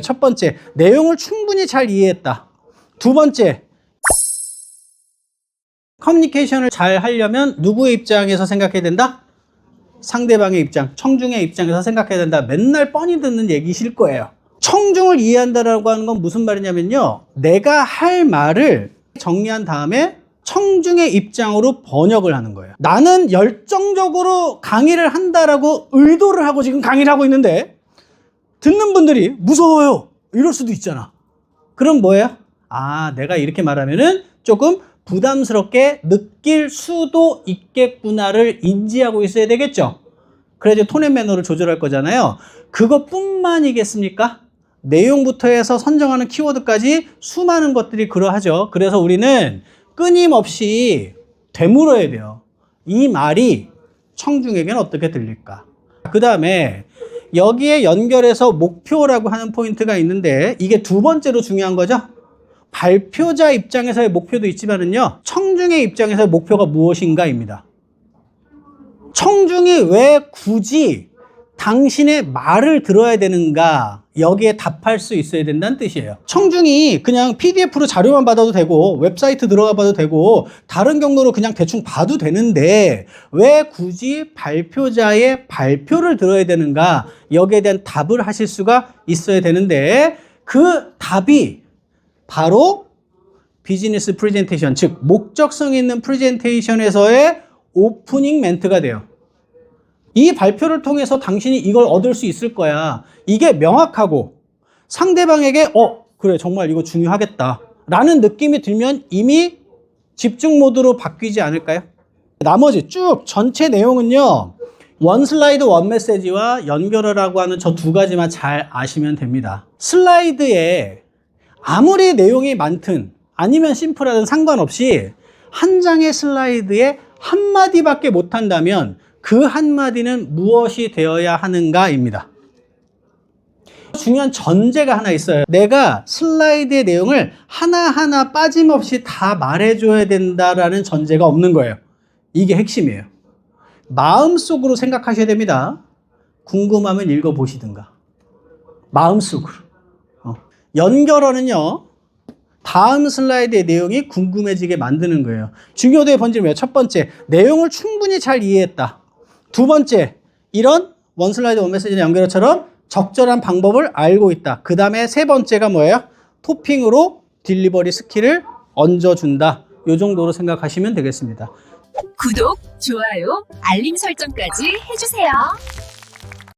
첫 번째, 내용을 충분히 잘 이해했다. 두 번째, 커뮤니케이션을 잘 하려면 누구의 입장에서 생각해야 된다? 상대방의 입장, 청중의 입장에서 생각해야 된다. 맨날 뻔히 듣는 얘기실 거예요. 청중을 이해한다라고 하는 건 무슨 말이냐면요. 내가 할 말을 정리한 다음에 청중의 입장으로 번역을 하는 거예요. 나는 열정적으로 강의를 한다라고 의도를 하고 지금 강의를 하고 있는데 듣는 분들이 무서워요. 이럴 수도 있잖아. 그럼 뭐예요? 아, 내가 이렇게 말하면은 조금 부담스럽게 느낄 수도 있겠구나를 인지하고 있어야 되겠죠. 그래야지 톤앤 매너를 조절할 거잖아요. 그것뿐만이겠습니까? 내용부터 해서 선정하는 키워드까지 수많은 것들이 그러하죠. 그래서 우리는 끊임없이 되물어야 돼요. 이 말이 청중에게는 어떻게 들릴까? 그 다음에 여기에 연결해서 목표라고 하는 포인트가 있는데 이게 두 번째로 중요한 거죠. 발표자 입장에서의 목표도 있지만은요, 청중의 입장에서의 목표가 무엇인가입니다. 청중이 왜 굳이 당신의 말을 들어야 되는가 여기에 답할 수 있어야 된다는 뜻이에요. 청중이 그냥 PDF로 자료만 받아도 되고 웹사이트 들어가 봐도 되고 다른 경로로 그냥 대충 봐도 되는데 왜 굳이 발표자의 발표를 들어야 되는가 여기에 대한 답을 하실 수가 있어야 되는데 그 답이 바로 비즈니스 프레젠테이션 즉 목적성 있는 프레젠테이션에서의 오프닝 멘트가 돼요. 이 발표를 통해서 당신이 이걸 얻을 수 있을 거야. 이게 명확하고 상대방에게 어, 그래, 정말 이거 중요하겠다. 라는 느낌이 들면 이미 집중 모드로 바뀌지 않을까요? 나머지 쭉 전체 내용은요. 원 슬라이드 원 메시지와 연결하라고 하는 저 두 가지만 잘 아시면 됩니다. 슬라이드에 아무리 내용이 많든 아니면 심플하든 상관없이 한 장의 슬라이드에 한마디밖에 못한다면 그 한마디는 무엇이 되어야 하는가입니다. 중요한 전제가 하나 있어요. 내가 슬라이드의 내용을 하나하나 빠짐없이 다 말해줘야 된다라는 전제가 없는 거예요. 이게 핵심이에요. 마음속으로 생각하셔야 됩니다. 궁금하면 읽어보시든가. 마음속으로. 어. 연결어는요, 다음 슬라이드의 내용이 궁금해지게 만드는 거예요. 중요도의 본질은 뭐예요? 첫 번째, 내용을 충분히 잘 이해했다. 두 번째, 이런 원 슬라이드 원 메시지나 연결어처럼 적절한 방법을 알고 있다. 그 다음에 세 번째가 뭐예요? 토핑으로 딜리버리 스킬을 얹어준다. 이 정도로 생각하시면 되겠습니다. 구독, 좋아요, 알림 설정까지 해주세요.